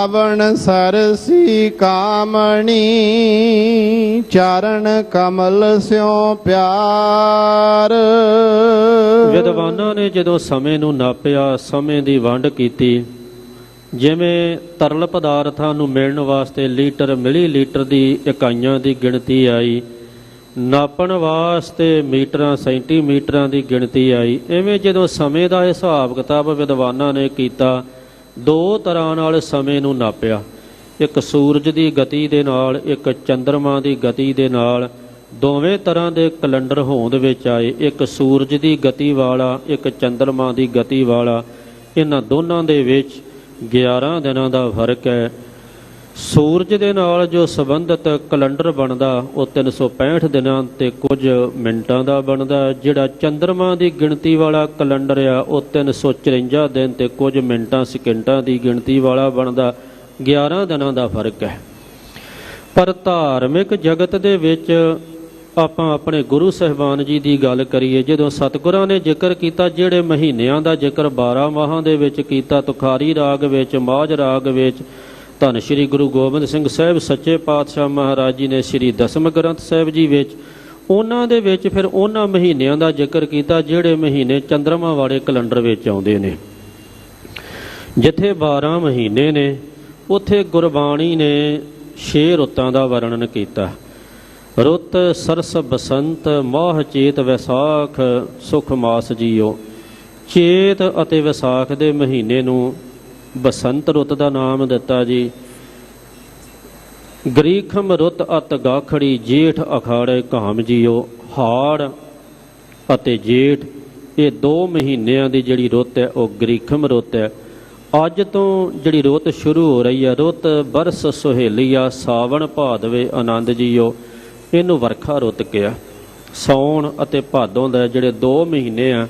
ਸਾਵਣ ਸਰਸੀ ਕਾਮਣੀ, ਚਰਨ ਕਮਲ ਸਿਉ ਪਿਆਰ। ਵਿਦਵਾਨਾਂ ਨੇ ਜਦੋਂ ਸਮੇਂ ਨੂੰ ਨਾਪਿਆ, ਸਮੇਂ ਦੀ ਵੰਡ ਕੀਤੀ, ਜਿਵੇਂ ਤਰਲ ਪਦਾਰਥਾਂ ਨੂੰ ਮਿਲਣ ਵਾਸਤੇ ਲੀਟਰ ਮਿਲੀ ਲੀਟਰ ਦੀ ਇਕਾਈਆਂ ਦੀ ਗਿਣਤੀ ਆਈ, ਨਾਪਣ ਵਾਸਤੇ ਮੀਟਰਾਂ, ਸੈਂਟੀਮੀਟਰਾਂ ਦੀ ਗਿਣਤੀ ਆਈ, ਐਵੇਂ ਜਦੋਂ ਸਮੇਂ ਦਾ ਹਿਸਾਬ ਕਿਤਾਬ ਵਿਦਵਾਨਾਂ ਨੇ ਕੀਤਾ ਦੋ ਤਰ੍ਹਾਂ ਨਾਲ ਸਮੇਂ ਨੂੰ ਨਾਪਿਆ। ਇੱਕ ਸੂਰਜ ਦੀ ਗਤੀ ਦੇ ਨਾਲ, ਇੱਕ ਚੰ드ਰਮਾ ਦੀ ਗਤੀ ਦੇ ਨਾਲ। ਦੋਵੇਂ ਤਰ੍ਹਾਂ ਦੇ ਕੈਲੰਡਰ ਹੋਂਦ ਵਿੱਚ ਆਏ। ਇੱਕ ਸੂਰਜ ਦੀ ਗਤੀ ਵਾਲਾ, ਇੱਕ ਚੰ드ਰਮਾ ਦੀ ਗਤੀ ਵਾਲਾ। ਇਹਨਾਂ ਦੋਨਾਂ ਦੇ ਵਿੱਚ 11 ਦਿਨਾਂ ਦਾ ਫ਼ਰਕ ਹੈ। ਸੂਰਜ ਦੇ ਨਾਲ ਜੋ ਸੰਬੰਧਿਤ ਕੈਲੰਡਰ ਬਣਦਾ, ਉਹ 365 ਦਿਨਾਂ ਤੇ ਕੁਝ ਮਿੰਟਾਂ ਦਾ ਬਣਦਾ ਜਿਹੜਾ ਚੰ드ਰਮਾ ਦੀ ਗਿਣਤੀ ਵਾਲਾ ਕੈਲੰਡਰ ਆ, ਉਹ 354 ਦਿਨ ਤੇ ਕੁਝ ਮਿੰਟਾਂ, ਸਕਿੰਟਾਂ ਦੀ ਗਿਣਤੀ ਵਾਲਾ ਬਣਦਾ। 11 ਦਿਨਾਂ ਦਾ ਫ਼ਰਕ ਹੈ। ਪਰ ਧਾਰਮਿਕ ਜਗਤ ਦੇ ਵਿੱਚ ਆਪਾਂ ਆਪਣੇ ਗੁਰੂ ਸਾਹਿਬਾਨ ਜੀ ਦੀ ਗੱਲ ਕਰੀਏ, ਜਦੋਂ ਸਤਿਗੁਰਾਂ ਨੇ ਜ਼ਿਕਰ ਕੀਤਾ, ਜਿਹੜੇ ਮਹੀਨਿਆਂ ਦਾ ਜ਼ਿਕਰ 12 ਮਾਹਾਂ ਦੇ ਵਿੱਚ ਕੀਤਾ, ਤੁਖਾਰੀ ਰਾਗ ਵਿੱਚ, ਮਾਝ ਰਾਗ ਵਿੱਚ ਧੰਨ ਸ਼੍ਰੀ ਗੁਰੂ ਗੋਬਿੰਦ ਸਿੰਘ ਸਾਹਿਬ, ਸੱਚੇ ਪਾਤਸ਼ਾਹ ਮਹਾਰਾਜ ਜੀ ਨੇ ਸ਼੍ਰੀ ਦਸਮ ਗ੍ਰੰਥ ਸਾਹਿਬ ਜੀ ਵਿੱਚ ਉਹਨਾਂ ਦੇ ਵਿੱਚ ਫਿਰ ਉਹਨਾਂ ਮਹੀਨਿਆਂ ਦਾ ਜ਼ਿਕਰ ਕੀਤਾ, ਜਿਹੜੇ ਮਹੀਨੇ ਚੰ드ਰਮਾ ਵਾਲੇ ਕੈਲੰਡਰ ਵਿੱਚ ਆਉਂਦੇ ਨੇ। ਜਿੱਥੇ 12 ਮਹੀਨੇ ਨੇ, ਉੱਥੇ ਗੁਰਬਾਣੀ ਨੇ 6 ਰੁੱਤਾਂ ਦਾ ਵਰਣਨ ਕੀਤਾ। ਰੁੱਤ ਸਰਸ ਬਸੰਤ, ਮਾਹ ਚੇਤ ਵਿਸਾਖ, ਸੁਖ ਮਾਸ ਜੀਓ। ਚੇਤ ਅਤੇ ਵਿਸਾਖ ਦੇ ਮਹੀਨੇ ਨੂੰ ਬਸੰਤ ਰੁੱਤ ਦਾ ਨਾਮ ਦਿੱਤਾ ਜੀ। ਗਰੀਖਮ ਰੁੱਤ ਅਤ ਗਾਖੜੀ ਜੇਠ ਅਖਾੜੇ ਕਾਮ ਜੀਓ। ਹਾੜ ਅਤੇ ਜੇਠ, ਇਹ ਦੋ ਮਹੀਨਿਆਂ ਦੀ ਜਿਹੜੀ ਰੁੱਤ ਹੈ, ਉਹ ਗਰੀਖਮ ਰੁੱਤ ਹੈ। ਅੱਜ ਤੋਂ ਜਿਹੜੀ ਰੁੱਤ ਸ਼ੁਰੂ ਹੋ ਰਹੀ ਹੈ, ਰੁੱਤ ਬਰਸ ਸੁਹੇਲੀਆ ਸਾਵਣ ਭਾਦਵੇ ਆਨੰਦ ਜੀਓ। ਇਹਨੂੰ ਵਰਖਾ ਰੁੱਤ ਕਿਹਾ। ਸੌਣ ਅਤੇ ਭਾਦੋਂ ਦਾ ਜਿਹੜੇ 2 ਮਹੀਨੇ ਆ,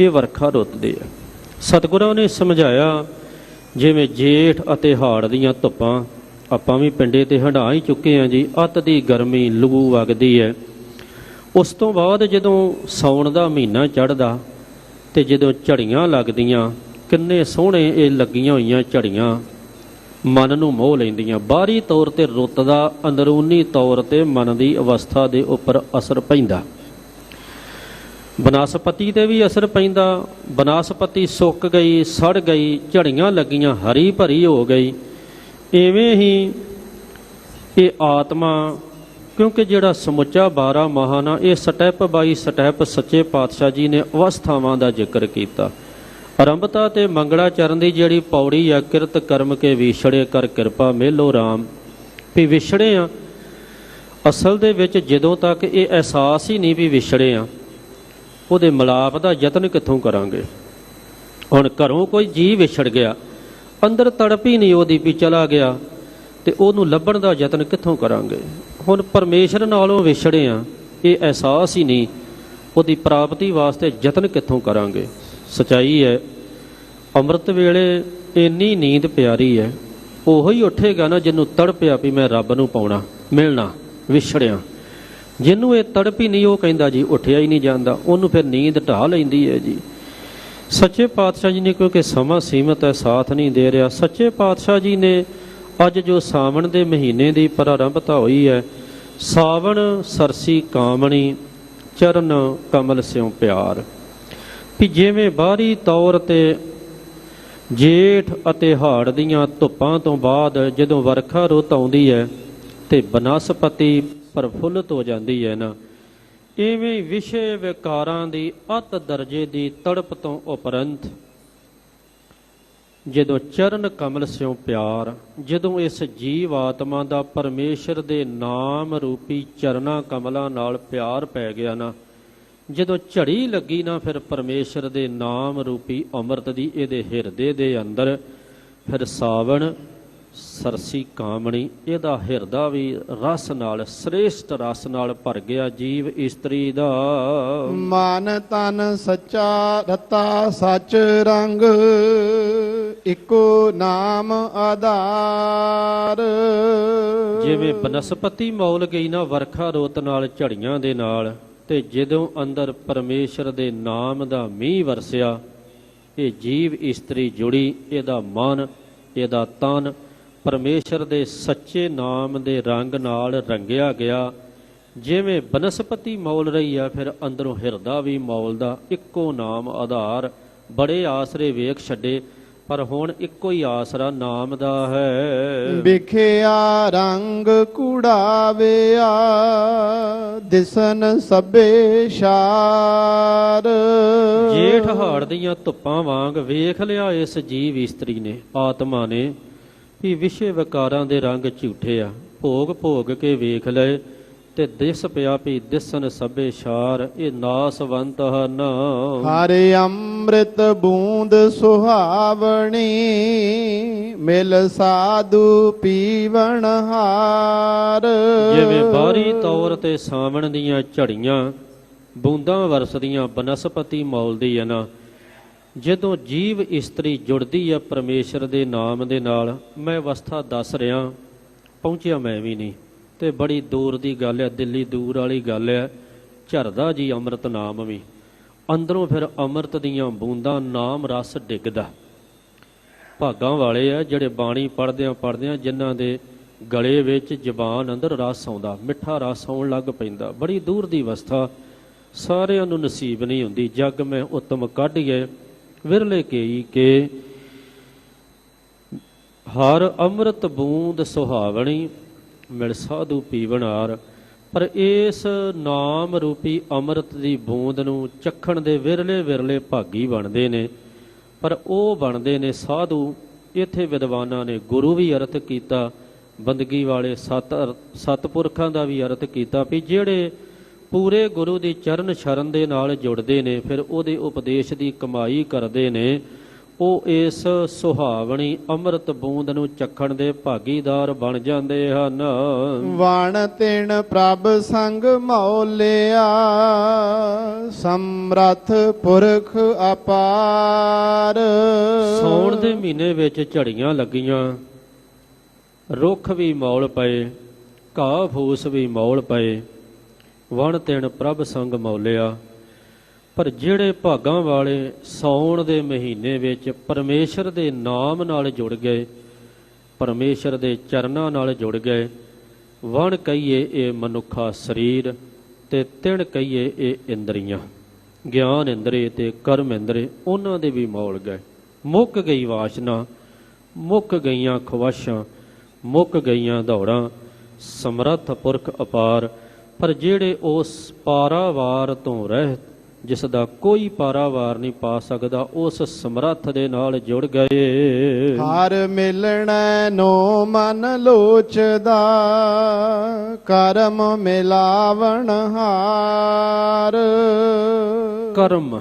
ਇਹ ਵਰਖਾ ਰੁੱਤ ਦੇ ਆ। ਸਤਿਗੁਰਾਂ ਨੇ ਸਮਝਾਇਆ ਜਿਵੇਂ ਜੇਠ ਅਤੇ ਹਾੜ ਦੀਆਂ ਧੁੱਪਾਂ, ਆਪਾਂ ਵੀ ਪਿੰਡੇ ਤੇ ਹੰਢਾ ਹੀ ਚੁੱਕੇ ਆ ਜੀ, ਅੱਤ ਦੀ ਗਰਮੀ ਲੂ ਵਗਦੀ ਹੈ ਉਸ ਤੋਂ ਬਾਅਦ ਜਦੋਂ ਸੌਣ ਦਾ ਮਹੀਨਾ ਚੜ੍ਹਦਾ ਤੇ ਜਦੋਂ ਝੜੀਆਂ ਲੱਗਦੀਆਂ, ਕਿੰਨੇ ਸੋਹਣੇ ਇਹ ਲੱਗੀਆਂ ਹੋਈਆਂ ਝੜੀਆਂ। ਮਨ ਨੂੰ ਮੋਹ ਲੈਂਦੀਆਂ। ਬਾਹਰੀ ਤੌਰ ਤੇ ਰੁੱਤ ਦਾ ਅੰਦਰੂਨੀ ਤੌਰ ਤੇ ਮਨ ਦੀ ਅਵਸਥਾ ਦੇ ਉੱਪਰ ਅਸਰ ਪੈਂਦਾ। ਬਨਸਪਤੀ ਤੇ ਵੀ ਅਸਰ ਪੈਂਦਾ। ਬਨਸਪਤੀ ਸੁੱਕ ਗਈ, ਸੜ ਗਈ, ਝੜੀਆਂ ਲੱਗੀਆਂ, ਹਰੀ ਭਰੀ ਹੋ ਗਈ। ਐਵੇਂ ਹੀ ਇਹ ਆਤਮਾ, ਕਿਉਂਕਿ ਜਿਹੜਾ ਸਮੁੱਚਾ 12 ਮਹਾਨਾ ਇਹ ਸਟੈਪ ਬਾਈ ਸਟੈਪ ਸੱਚੇ ਪਾਤਸ਼ਾਹ ਜੀ ਨੇ ਅਵਸਥਾਵਾਂ ਦਾ ਜ਼ਿਕਰ ਕੀਤਾ। ਆਰੰਭਤਾ ਤੇ ਮੰਗਲਾ ਚਰਨ ਦੀ ਜਿਹੜੀ ਪੌੜੀ ਆ, ਕਿਰਤ ਕਰਮ ਕੇ ਵਿਛੜੇ ਕਰ ਕਿਰਪਾ ਮੇਲੋ RAM ਵੀ ਵਿਛੜੇ ਆ। ਅਸਲ ਦੇ ਵਿੱਚ ਜਦੋਂ ਤੱਕ ਇਹ ਅਹਿਸਾਸ ਹੀ ਨਹੀਂ ਵੀ ਵਿਛੜੇ ਆ ਉਹਦੇ ਮਿਲਾਪ ਦਾ ਯਤਨ ਕਿੱਥੋਂ ਕਰਾਂਗੇ? ਹੁਣ ਘਰੋਂ ਕੋਈ ਜੀ ਵਿਛੜ ਗਿਆ, ਅੰਦਰ ਤੜਪ ਹੀ ਨਹੀਂ ਉਹਦੀ ਵੀ ਚਲਾ ਗਿਆ, ਤੇ ਉਹਨੂੰ ਲੱਭਣ ਦਾ ਯਤਨ ਕਿੱਥੋਂ ਕਰਾਂਗੇ? ਹੁਣ ਪਰਮੇਸ਼ਰ ਨਾਲੋਂ ਵਿਛੜੇ ਆ, ਇਹ ਅਹਿਸਾਸ ਹੀ ਨਹੀਂ, ਉਹਦੀ ਪ੍ਰਾਪਤੀ ਵਾਸਤੇ ਯਤਨ ਕਿੱਥੋਂ ਕਰਾਂਗੇ? ਸਚਾਈ ਹੈ, ਅੰਮ੍ਰਿਤ ਵੇਲੇ ਇੰਨੀ ਨੀਂਦ ਪਿਆਰੀ ਹੈ, ਉਹੀ ਉੱਠੇਗਾ ਨਾ ਜਿਹਨੂੰ ਤੜਪਿਆ ਵੀ ਮੈਂ ਰੱਬ ਨੂੰ ਪਾਉਣਾ, ਮਿਲਣਾ, ਵਿਛੜਿਆ। ਜਿਹਨੂੰ ਇਹ ਤੜਪੀ ਨਹੀਂ, ਉਹ ਕਹਿੰਦਾ ਜੀ, ਉੱਠਿਆ ਹੀ ਨਹੀਂ ਜਾਂਦਾ। ਉਹਨੂੰ ਫਿਰ ਨੀਂਦ ਢਾ ਲੈਂਦੀ ਹੈ ਜੀ। ਸੱਚੇ ਪਾਤਸ਼ਾਹ ਜੀ ਨੇ ਕਿਉਂਕਿ ਸਮਾਂ ਸੀਮਤ ਹੈ, ਸਾਥ ਨਹੀਂ ਦੇ ਰਿਹਾ। ਸੱਚੇ ਪਾਤਸ਼ਾਹ ਜੀ ਨੇ ਅੱਜ ਜੋ ਸਾਵਣ ਦੇ ਮਹੀਨੇ ਦੀ ਪ੍ਰਾਰੰਭਤਾ ਹੋਈ ਹੈ, ਸਾਵਣ ਸਰਸੀ ਕਾਮਣੀ, ਚਰਨ ਕਮਲ ਸਿਉ ਪਿਆਰ। ਵੀ ਜਿਵੇਂ ਬਾਹਰੀ ਤੌਰ ਤੇ ਜੇਠ ਅਤੇ ਹਾੜ ਦੀਆਂ ਧੁੱਪਾਂ ਤੋਂ ਬਾਅਦ ਜਦੋਂ ਵਰਖਾ ਰੁੱਤ ਆਉਂਦੀ ਹੈ ਤੇ ਬਨਸਪਤੀ ਪ੍ਰਫੁੱਲਤ ਹੋ ਜਾਂਦੀ ਹੈ ਨਾ। ਇਵੇਂ ਵਿਸ਼ੇ ਵਿਕਾਰਾਂ ਦੀ ਅਤ ਦਰਜੇ ਦੀ ਤੜਪ ਤੋਂ ਉਪਰੰਤ ਜਦੋਂ ਚਰਨ ਕਮਲ ਸਿਉ ਪਿਆਰ, ਜਦੋਂ ਇਸ ਜੀਵ ਆਤਮਾ ਦਾ ਪਰਮੇਸ਼ਰ ਦੇ ਨਾਮ ਰੂਪੀ ਚਰਨਾ ਕਮਲਾਂ ਨਾਲ ਪਿਆਰ ਪੈ ਗਿਆ ਨਾ, ਜਦੋਂ ਝੜੀ ਲੱਗੀ ਨਾ ਫਿਰ ਪਰਮੇਸ਼ਰ ਦੇ ਨਾਮ ਰੂਪੀ ਅੰਮ੍ਰਿਤ ਦੀ ਇਹਦੇ ਹਿਰਦੇ ਦੇ ਅੰਦਰ, ਫਿਰ ਸਾਵਣ ਸਰਸੀ ਕਾਮਣੀ ਇਹਦਾ ਹਿਰਦਾ ਵੀ ਰਸ ਨਾਲ ਸ੍ਰੇਸ਼ਟ ਰਸ ਨਾਲ ਭਰ ਗਿਆ ਜੀਵ ਇਸਤਰੀ ਦਾ। ਮਨ ਤਨ ਸੱਚਾ ਰਤਾ ਸਚ ਰੰਗ ਇੱਕੋ ਨਾਮ ਆਧਾਰ। ਜਿਵੇਂ ਬਨਸਪਤੀ ਮੌਲ ਗਈ ਨਾ ਵਰਖਾ ਰੋਤ ਨਾਲ ਝੜੀਆਂ ਦੇ ਨਾਲ ਤੇ ਜਦੋਂ ਅੰਦਰ ਪਰਮੇਸ਼ਰ ਦੇ ਨਾਮ ਦਾ ਮੀਂਹ ਵਰਸਿਆ ਇਹ ਜੀਵ ਇਸਤਰੀ ਜੁੜੀ ਇਹਦਾ ਮਨ ਇਹਦਾ ਤਨ ਪਰਮੇਸ਼ਰ ਦੇ ਸੱਚੇ ਨਾਮ ਦੇ ਰੰਗ ਨਾਲ ਰੰਗਿਆ ਗਿਆ। ਜਿਵੇਂ ਬਨਸਪਤੀ ਮੌਲ ਰਹੀ ਆ ਫਿਰ ਅੰਦਰੋਂ ਹਿਰਦਾ ਵੀ ਮੌਲਦਾ ਇੱਕੋ ਨਾਮ ਆਧਾਰ। ਬੜੇ ਆਸਰੇ ਵੇਖ ਛੱਡੇ ਪਰ ਹੁਣ ਇੱਕੋ ਹੀ ਆਸਰਾ ਨਾਮ ਦਾ ਹੈ। ਵਿਖਿਆ ਰੰਗ ਕੁੜਾਵਿਆ ਦਿਸਨ ਸਭੇ ਸ਼ਾਰ। ਜੇਠ ਹਾੜ ਦੀਆਂ ਧੁੱਪਾਂ ਵਾਂਗ ਵੇਖ ਲਿਆ ਇਸ ਜੀਵ ਇਸਤਰੀ ਨੇ ਆਤਮਾ ਨੇ। ਵੀ ਵਿਸ਼ੇ ਵਿਕਾਰਾਂ ਦੇ ਰੰਗ ਝੂਠੇ ਆ। ਭੋਗ ਭੋਗ ਕੇ ਵੇਖ ਲਏ ਤੇ ਦਿਸ ਪਿਆ ਵੀ ਦਿਸਨ ਸਭੇ ਸ਼ਾਰ ਇਹ ਨਾਸਵੰਤ ਹਨ ਹਰਿ ਅੰਮ੍ਰਿਤ ਬੂੰਦ ਸੁਹਾਵਣੀ ਮਿਲ ਸਾਧੂ ਪੀਵਣ ਹਾਰ। ਜਿਵੇਂ ਬਾਰੀ ਤੌਰ ਤੇ ਸਾਵਣ ਦੀਆਂ ਝੜੀਆਂ ਬੂੰਦਾਂ ਵਰਸਦੀਆਂ ਬਨਸਪਤੀ ਮੌਲਦੀ ਹੈ ਨਾ ਜਦੋਂ ਜੀਵ ਇਸਤਰੀ ਜੁੜਦੀ ਹੈ ਪਰਮੇਸ਼ਰ ਦੇ ਨਾਮ ਦੇ ਨਾਲ, ਮੈਂ ਅਵਸਥਾ ਦੱਸ ਰਿਹਾ, ਪਹੁੰਚਿਆ ਮੈਂ ਵੀ ਨਹੀਂ। ਤੇ ਬੜੀ ਦੂਰ ਦੀ ਗੱਲ ਹੈ ਦਿੱਲੀ ਦੂਰ ਵਾਲੀ ਗੱਲ ਹੈ ਝਰਦਾ ਜੀ ਅੰਮ੍ਰਿਤ ਨਾਮ ਵੀ। ਅੰਦਰੋਂ ਫਿਰ ਅੰਮ੍ਰਿਤ ਦੀਆਂ ਬੂੰਦਾਂ ਨਾਮ ਰਸ ਡਿੱਗਦਾ। ਭਾਗਾਂ ਵਾਲੇ ਆ ਜਿਹੜੇ ਬਾਣੀ ਪੜ੍ਹਦਿਆਂ ਪੜ੍ਹਦਿਆਂ ਜਿਨ੍ਹਾਂ ਦੇ ਗਲੇ ਵਿੱਚ ਜ਼ਬਾਨ ਅੰਦਰ ਰਸ ਆਉਂਦਾ, ਮਿੱਠਾ ਰਸ ਆਉਣ ਲੱਗ ਪੈਂਦਾ। ਬੜੀ ਦੂਰ ਦੀ ਅਵਸਥਾ, ਸਾਰਿਆਂ ਨੂੰ ਨਸੀਬ ਨਹੀਂ ਹੁੰਦੀ। ਜੱਗ ਮੈਂ ਉਤਮ ਕੱਢੀਏ ਵਿਰਲੇ ਕੇਈ ਕੇ ਹਰ ਅੰਮ੍ਰਿਤ ਬੂੰਦ ਸੁਹਾਵਣੀ ਮਿਲ ਸਾਧੂ ਪੀਵਣਾਰ ਪਰ ਇਸ ਨਾਮ ਰੂਪੀ ਅੰਮ੍ਰਿਤ ਦੀ ਬੂੰਦ ਨੂੰ ਚੱਖਣ ਦੇ ਵਿਰਲੇ ਵਿਰਲੇ ਭਾਗੀ ਬਣਦੇ ਨੇ, ਪਰ ਉਹ ਬਣਦੇ ਨੇ ਸਾਧੂ। ਇੱਥੇ ਵਿਦਵਾਨਾਂ ਨੇ ਗੁਰੂ ਵੀ ਅਰਥ ਕੀਤਾ, ਬੰਦਗੀ ਵਾਲੇ ਸਤ ਸਤਪੁਰਖਾਂ ਦਾ ਵੀ ਅਰਥ ਕੀਤਾ ਵੀ ਜਿਹੜੇ ਪੂਰੇ ਗੁਰੂ ਦੀ ਚਰਨ ਸ਼ਰਨ ਦੇ ਨਾਲ ਜੁੜਦੇ ਨੇ ਫਿਰ ਉਹਦੇ ਉਪਦੇਸ਼ ਦੀ ਕਮਾਈ ਕਰਦੇ ਨੇ। ਉਹ ਇਸ ਸੁਹਾਵਣੀ ਅੰਮ੍ਰਿਤ ਬੂੰਦ ਨੂੰ ਚੱਖਣ ਦੇ ਭਾਗੀਦਾਰ ਬਣ ਜਾਂਦੇ ਹਨ। ਵਣ ਤਿਣ ਪ੍ਰਭ ਸੰਗ ਮੌਲਿਆ ਸਮਰਥ ਪੁਰਖ ਅਪਾਰ। ਸੌਣ ਦੇ ਮਹੀਨੇ ਵਿੱਚ ਝੜੀਆਂ ਲੱਗੀਆਂ ਰੁੱਖ ਵੀ ਮੌਲ ਪਏ ਘਾਹ ਫੂਸ ਵੀ ਮੌਲ ਪਏ। ਵਣ ਤਿਣ ਪ੍ਰਭ ਸੰਗ ਮੌਲਿਆ, ਪਰ ਜਿਹੜੇ ਭਾਗਾਂ ਵਾਲੇ ਸੌਣ ਦੇ ਮਹੀਨੇ ਵਿੱਚ ਪਰਮੇਸ਼ਰ ਦੇ ਨਾਮ ਨਾਲ ਜੁੜ ਗਏ, ਪਰਮੇਸ਼ਰ ਦੇ ਚਰਨਾਂ ਨਾਲ ਜੁੜ ਗਏ, ਵਣ ਕਹੀਏ ਇਹ ਮਨੁੱਖਾ ਸਰੀਰ ਤੇ ਤਿਣ ਕਹੀਏ ਇਹ ਇੰਦਰੀਆਂ। ਗਿਆਨ ਇੰਦਰੇ ਤੇ ਕਰਮ ਇੰਦਰੇ ਉਹਨਾਂ ਦੇ ਵੀ ਮੌਲ ਗਏ। ਮੁੱਕ ਗਈ ਵਾਸ਼ਨਾ, ਮੁੱਕ ਗਈਆਂ ਖਵਾਸ਼ਾਂ ਮੁੱਕ ਗਈਆਂ ਦੌੜਾਂ, ਸਮਰੱਥ ਪੁਰਖ ਅਪਾਰ ਪਰ ਜਿਹੜੇ ਉਸ ਪਾਰਾਵਾਰ ਤੋਂ ਰਹਿਤ ਜਿਸ ਦਾ ਕੋਈ ਪਾਰਾਵਾਰ ਨਹੀਂ ਪਾ ਸਕਦਾ ਉਸ ਸਮਰੱਥ ਦੇ ਨਾਲ ਜੁੜ ਗਏ। ਹਰ ਮਿਲਣੈ ਨੋ ਮਨ ਲੋਚਦਾ ਕਰਮ ਮਿਲਾਵਣ ਹਾਰ। ਕਰਮ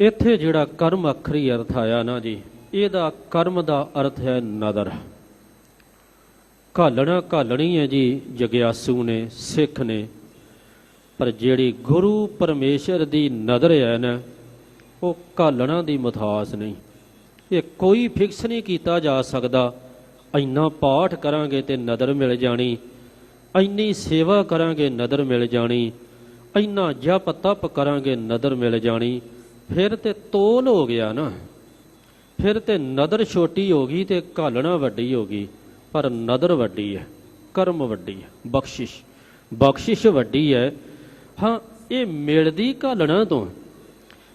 ਇੱਥੇ ਜਿਹੜਾ ਕਰਮ ਅਖਰੀ ਅਰਥ ਆਇਆ ਨਾ ਜੀ ਇਹਦਾ ਕਰਮ ਦਾ ਅਰਥ ਹੈ ਨਦਰ। ਘਾਲਣਾ ਘਾਲਣੀ ਹੈ ਜੀ ਜਗਿਆਸੂ ਨੇ ਸਿੱਖ ਨੇ ਪਰ ਜਿਹੜੀ ਗੁਰੂ ਪਰਮੇਸ਼ਰ ਦੀ ਨਜ਼ਰ ਹੈ ਨਾ, ਉਹ ਘਾਲਣਾ ਦੀ ਮਥਾਸ ਨਹੀਂ। ਇਹ ਕੋਈ ਫਿਕਸ ਨਹੀਂ ਕੀਤਾ ਜਾ ਸਕਦਾ, ਇੰਨਾ ਪਾਠ ਕਰਾਂਗੇ ਤੇ ਨਦਰ ਮਿਲ ਜਾਣੀ, ਇੰਨੀ ਸੇਵਾ ਕਰਾਂਗੇ ਨਦਰ ਮਿਲ ਜਾਣੀ, ਇੰਨਾ ਜਪ ਤਪ ਕਰਾਂਗੇ ਨਦਰ ਮਿਲ ਜਾਣੀ, ਫਿਰ ਤੇ ਤੋਲ ਹੋ ਗਿਆ ਨਾ। ਫਿਰ ਤੇ ਨਦਰ ਛੋਟੀ ਹੋ ਗਈ ਤੇ ਘਾਲਣਾ ਵੱਡੀ ਹੋ ਗਈ, ਪਰ ਨਦਰ ਵੱਡੀ ਹੈ ਕਰਮ ਵੱਡੀ ਹੈ ਬਖਸ਼ਿਸ਼। ਬਖਸ਼ਿਸ਼ ਵੱਡੀ ਹੈ ਹਾਂ, ਇਹ ਮਿਲਦੀ ਘਾਲਣਾ ਤੋਂ।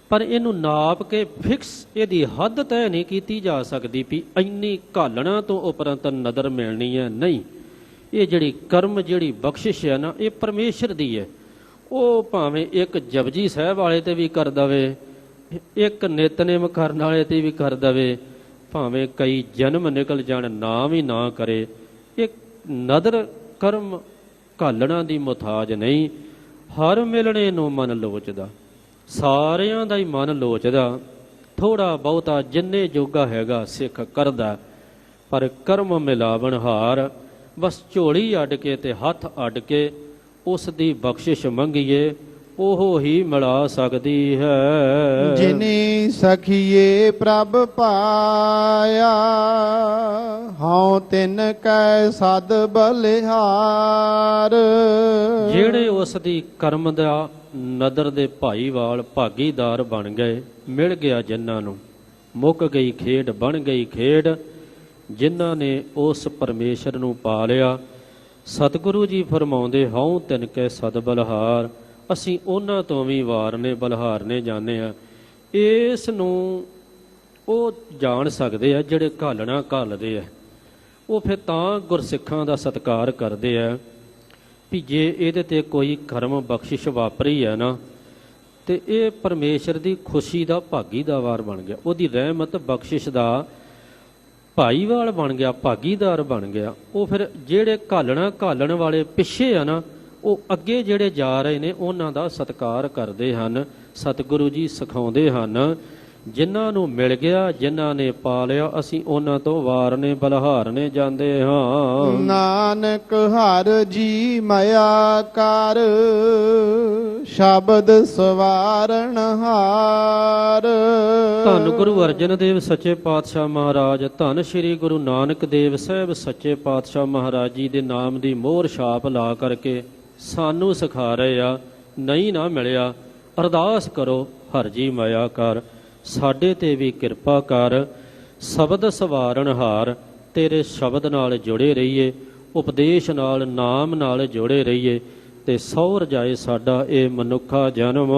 ਪਰ ਇਹਨੂੰ ਨਾਪ ਕੇ ਫਿਕਸ ਇਹਦੀ ਹੱਦ ਤੈਅ ਨਹੀਂ ਕੀਤੀ ਜਾ ਸਕਦੀ ਵੀ ਇੰਨੀ ਘਾਲਣਾ ਤੋਂ ਉਪਰੰਤ ਨਦਰ ਮਿਲਣੀ ਹੈ। ਨਹੀਂ, ਇਹ ਜਿਹੜੀ ਕਰਮ, ਜਿਹੜੀ ਬਖਸ਼ਿਸ਼ ਹੈ ਨਾ, ਇਹ ਪਰਮੇਸ਼ਰ ਦੀ ਹੈ। ਉਹ ਭਾਵੇਂ ਇੱਕ ਜਪਜੀ ਸਾਹਿਬ ਵਾਲੇ ਤੇ ਵੀ ਕਰ ਦਵੇ, ਇੱਕ ਨਿਤਨੇਮ ਕਰਨ ਵਾਲੇ ਤੇ ਵੀ ਕਰ ਦਵੇ, ਭਾਵੇਂ ਕਈ ਜਨਮ ਨਿਕਲ ਜਾਣ ਨਾ ਵੀ ਨਾ ਕਰੇ, ਇਹ ਨਦਰ ਕਰਮ ਘਾਲਣਾ ਦੀ ਮੁਤਾਜ ਨਹੀਂ। ਹਰ ਮਿਲਣੇ ਨੂੰ ਮਨ ਲੋਚਦਾ, ਸਾਰਿਆਂ ਦਾ ਹੀ ਮਨ ਲੋਚਦਾ। ਥੋੜਾ ਬਹੁਤਾ ਜਿੰਨੇ ਜੋਗਾ ਹੈਗਾ ਸਿੱਖ ਕਰਦਾ, ਪਰ ਕਰਮ ਮਿਲਾਵਣ ਹਾਰ, ਬਸ ਝੋਲੀ ਅੱਡ ਕੇ ਤੇ ਹੱਥ ਅੱਡ ਕੇ ਉਸ ਦੀ ਬਖਸ਼ਿਸ਼ ਮੰਗੀਏ। ਉਹ ਹੀ ਮਿਲਾ ਸਕਦੀ ਹੈ। ਜਿਨੀ ਸਖੀਏ ਪ੍ਰਭ ਪਾਇਆ ਹਉ ਤਿਨ ਕੈ ਸਦ ਬਲਿਹਾਰ। ਜਿਹੜੇ ਉਸ ਦੀ ਕਰਮ ਦਾ ਨਦਰ ਦੇ ਭਾਈਵਾਲ ਭਾਗੀਦਾਰ ਬਣ ਗਏ ਮਿਲ ਗਿਆ ਜਿਨ੍ਹਾਂ ਨੂੰ। ਮੁੱਕ ਗਈ ਖੇਡ ਬਣ ਗਈ ਖੇਡ ਜਿਨ੍ਹਾਂ ਨੇ ਉਸ ਪਰਮੇਸ਼ਰ ਨੂੰ ਪਾ ਲਿਆ ਸਤਿਗੁਰੂ ਜੀ ਫਰਮਾਉਂਦੇ ਹਉ ਤਿਨ ਕੈ ਸਦ ਬਲਹਾਰ। ਅਸੀਂ ਉਹਨਾਂ ਤੋਂ ਵੀ ਵਾਰ ਨੇ, ਬਲਹਾਰ ਨੇ ਜਾਣੇ ਆ। ਇਸ ਨੂੰ ਉਹ ਜਾਣ ਸਕਦੇ ਆ ਜਿਹੜੇ ਘਾਲਣਾ ਘਾਲਦੇ ਆ। ਉਹ ਫਿਰ ਤਾਂ ਗੁਰਸਿੱਖਾਂ ਦਾ ਸਤਿਕਾਰ ਕਰਦੇ ਆ ਵੀ ਜੇ ਇਹਦੇ ਤੇ ਕੋਈ ਕਰਮ ਬਖਸ਼ਿਸ਼ ਵਾਪਰੀ ਹੈ ਨਾ, ਤੇ ਇਹ ਪਰਮੇਸ਼ਰ ਦੀ ਖੁਸ਼ੀ ਦਾ ਭਾਗੀਦਾਰ ਬਣ ਗਿਆ। ਉਹਦੀ ਰਹਿਮਤ ਬਖਸ਼ਿਸ਼ ਦਾ ਭਾਈਵਾਲ ਬਣ ਗਿਆ, ਭਾਗੀਦਾਰ ਬਣ ਗਿਆ। ਉਹ ਫਿਰ ਜਿਹੜੇ ਘਾਲਣਾ ਘਾਲਣ ਵਾਲੇ ਪਿੱਛੇ ਆ ਨਾ ਉਹ ਅੱਗੇ ਜਿਹੜੇ ਜਾ ਰਹੇ ਨੇ ਉਹਨਾਂ ਦਾ ਸਤਿਕਾਰ ਕਰਦੇ ਹਨ ਸਤਿਗੁਰੂ ਜੀ ਸਿਖਾਉਂਦੇ ਹਨ ਜਿਨ੍ਹਾਂ ਨੂੰ ਮਿਲ ਗਿਆ ਜਿਨ੍ਹਾਂ ਨੇ ਪਾ ਲਿਆ ਅਸੀਂ ਉਹਨਾਂ ਤੋਂ ਵਾਰ ਨੇ ਬਲਹਾਰ ਨੇ ਜਾਂਦੇ ਹਾਂ। ਨਾਨਕ ਹਰ ਜੀ ਮਾਇਆ ਕਰ ਸ਼ਬਦ ਸਵਾਰਨ ਹਾਰ। ਧੰਨ ਗੁਰੂ ਅਰਜਨ ਦੇਵ ਸੱਚੇ ਪਾਤਸ਼ਾਹ ਮਹਾਰਾਜ ਧੰਨ ਸ੍ਰੀ ਗੁਰੂ ਨਾਨਕ ਦੇਵ ਸਾਹਿਬ ਸੱਚੇ ਪਾਤਸ਼ਾਹ ਮਹਾਰਾਜ ਜੀ ਦੇ ਨਾਮ ਦੀ ਮੋਹਰ ਛਾਪ ਲਾ ਕਰਕੇ ਸਾਨੂੰ ਸਿਖਾ ਰਹੇ ਆ, ਨਹੀਂ ਨਾ ਮਿਲਿਆ, ਅਰਦਾਸ ਕਰੋ, ਹਰ ਜੀ ਮਾਇਆ ਕਰ। ਸਾਡੇ ਤੇ ਵੀ ਕਿਰਪਾ ਕਰ, ਸ਼ਬਦ ਸਵਾਰਨ ਹਾਰ, ਤੇਰੇ ਸ਼ਬਦ ਨਾਲ ਜੁੜੇ ਰਹੀਏ, ਉਪਦੇਸ਼ ਨਾਲ, ਨਾਮ ਨਾਲ ਜੁੜੇ ਰਹੀਏ, ਤੇ ਸੌਰ ਜਾਏ ਸਾਡਾ ਇਹ ਮਨੁੱਖਾ ਜਨਮ।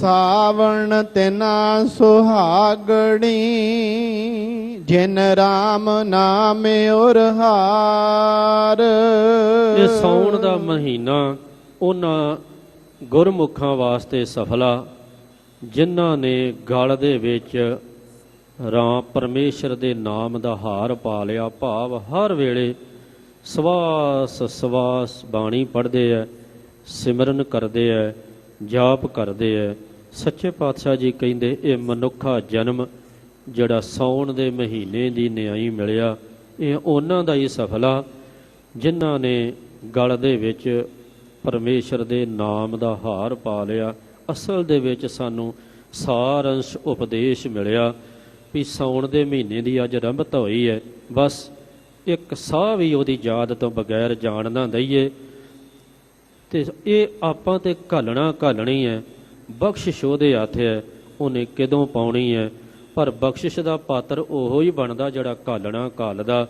ਸਾਵਣ ਤਿਨਾ ਸੁਹਾਗਣੀ ਜਿਨ ਰਾਮ ਨਾਮ ਔਰ ਹਾਰ। ਇਹ ਸੌਣ ਦਾ ਮਹੀਨਾ ਉਹਨਾਂ ਗੁਰਮੁਖਾਂ ਵਾਸਤੇ ਸਫਲਾ, ਜਿਨ੍ਹਾਂ ਨੇ ਗਲ ਦੇ ਵਿੱਚ ਰਾਮ ਪਰਮੇਸ਼ਰ ਦੇ ਨਾਮ ਦਾ ਹਾਰ ਪਾ ਲਿਆ। ਭਾਵ ਹਰ ਵੇਲੇ ਸਵਾਸ ਸਵਾਸ ਬਾਣੀ ਪੜ੍ਹਦੇ ਐ, ਸਿਮਰਨ ਕਰਦੇ ਐ, ਜਾਪ ਕਰਦੇ ਐ। ਸੱਚੇ ਪਾਤਸ਼ਾਹ ਜੀ ਕਹਿੰਦੇ, ਇਹ ਮਨੁੱਖਾ ਜਨਮ ਜਿਹੜਾ ਸੌਣ ਦੇ ਮਹੀਨੇ ਦੀ ਨਿਆਈ ਮਿਲਿਆ, ਇਹ ਉਹਨਾਂ ਦਾ ਹੀ ਸਫਲਾ, ਜਿਨ੍ਹਾਂ ਨੇ ਗਲ ਦੇ ਵਿੱਚ ਪਰਮੇਸ਼ਰ ਦੇ ਨਾਮ ਦਾ ਹਾਰ ਪਾ ਲਿਆ। ਅਸਲ ਦੇ ਵਿੱਚ ਸਾਨੂੰ ਸਾਰੰਸ਼ ਉਪਦੇਸ਼ ਮਿਲਿਆ ਵੀ ਸੌਣ ਦੇ ਮਹੀਨੇ ਦੀ ਅੱਜ ਰੰਭਤ ਹੋਈ ਹੈ। ਬਸ ਇੱਕ ਸਾਹ ਵੀ ਉਹਦੀ ਯਾਦ ਤੋਂ ਬਗੈਰ ਜਾਣ ਨਾ ਦਈਏ। ਤੇ ਇਹ ਆਪਾਂ ਤੇ ਘਾਲਣਾ ਘਾਲਣੀ ਹੈ। ਬਖਸ਼ਿਸ਼ ਉਹਦੇ ਹੱਥ ਹੈ, ਉਹਨੇ ਕਦੋਂ ਪਾਉਣੀ ਹੈ? ਪਰ ਬਖਸ਼ਿਸ਼ ਦਾ ਪਾਤਰ ਉਹੋ ਹੀ ਬਣਦਾ ਜਿਹੜਾ ਘਾਲਣਾ ਘਾਲਦਾ।